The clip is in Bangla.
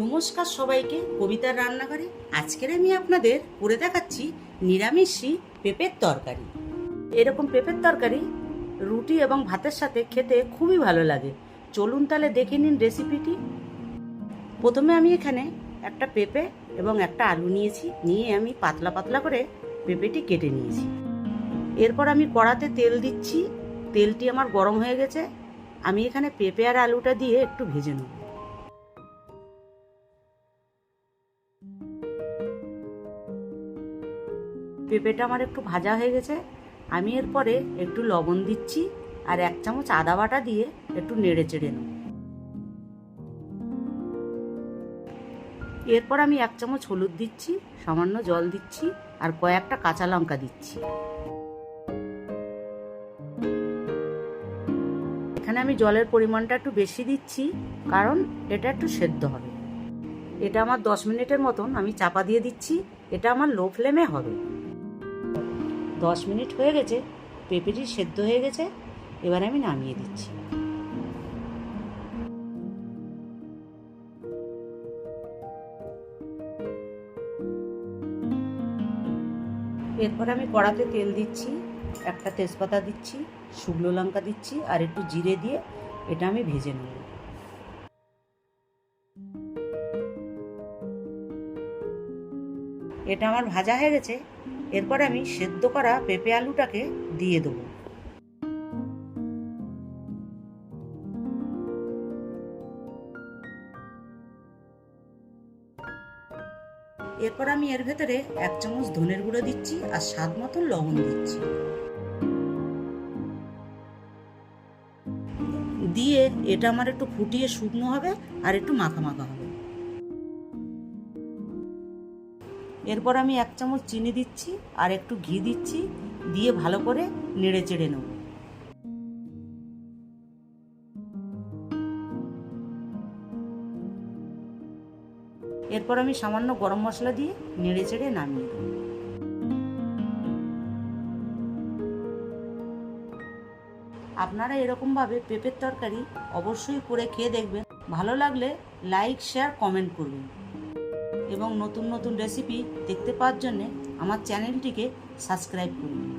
নমস্কার সবাইকে কবিতার রান্নাঘরে। আজকের আমি আপনাদের করে দেখাচ্ছি নিরামিষি পেঁপের তরকারি। এরকম পেঁপের তরকারি রুটি এবং ভাতের সাথে খেতে খুবই ভালো লাগে। চলুন তাহলে দেখে নিন রেসিপিটি। প্রথমে আমি এখানে একটা পেঁপে এবং একটা আলু নিয়েছি, নিয়ে আমি পাতলা পাতলা করে পেঁপেটি কেটে নিয়েছি। এরপর আমি কড়াতে তেল দিচ্ছি, তেলটি আমার গরম হয়ে গেছে। আমি এখানে পেঁপে আর আলুটা দিয়ে একটু ভেজে নেব। পেঁপেটা আমার একটু ভাজা হয়ে গেছে, আমি এরপরে একটু লবণ দিচ্ছি আর এক চামচ আদা বাটা দিয়ে একটু নেড়ে চেড়ে নেব। এরপর আমি এক চামচ হলুদ দিচ্ছি, সামান্য জল দিচ্ছি আর কয়েকটা কাঁচা লঙ্কা দিচ্ছি। এখানে আমি জলের পরিমাণটা একটু বেশি দিচ্ছি, কারণ এটা একটু সেদ্ধ হবে। এটা আমার দশ মিনিটের মতন আমি চাপা দিয়ে দিচ্ছি, এটা আমার লো ফ্লেমে হবে। দশ মিনিট হয়ে গেছে, পেঁপেটি সেদ্ধ হয়ে গেছে, এবার আমি নামিয়ে দিচ্ছি। এরপর আমি কড়াতে তেল দিচ্ছি, একটা তেজপাতা দিচ্ছি, শুকনো লঙ্কা দিচ্ছি, আর একটু জিরে দিয়ে এটা আমি ভেজে নেব। এটা আমার ভাজা হয়ে গেছে। এরপর আমি সেদ্ধ করা পেঁপে আলুটাকে দিয়ে দেবো। এরপর আমি এর ভেতরে এক চামচ ধনের গুঁড়ো দিচ্ছি আর স্বাদ মতো লবণ দিচ্ছি। দিয়ে এটা আমার একটু ফুটিয়ে শুকনো হবে আর একটু মাখা মাখা হবে। এরপর আমি এক চামচ চিনি দিচ্ছি আর একটু ঘি দিচ্ছি, দিয়ে ভালো করে নেড়ে চেড়ে নেব। এরপর আমি সামান্য গরম মশলা দিয়ে নেড়ে চেড়ে নামিয়ে দেবো। আপনারা এরকমভাবে পেঁপের তরকারি অবশ্যই করে খেয়ে দেখবেন। ভালো লাগলে লাইক, শেয়ার, কমেন্ট করবেন। এবং নতুন নতুন রেসিপি দেখতে পাওয়ার জন্যে আমার চ্যানেলটিকে সাবস্ক্রাইব করুন।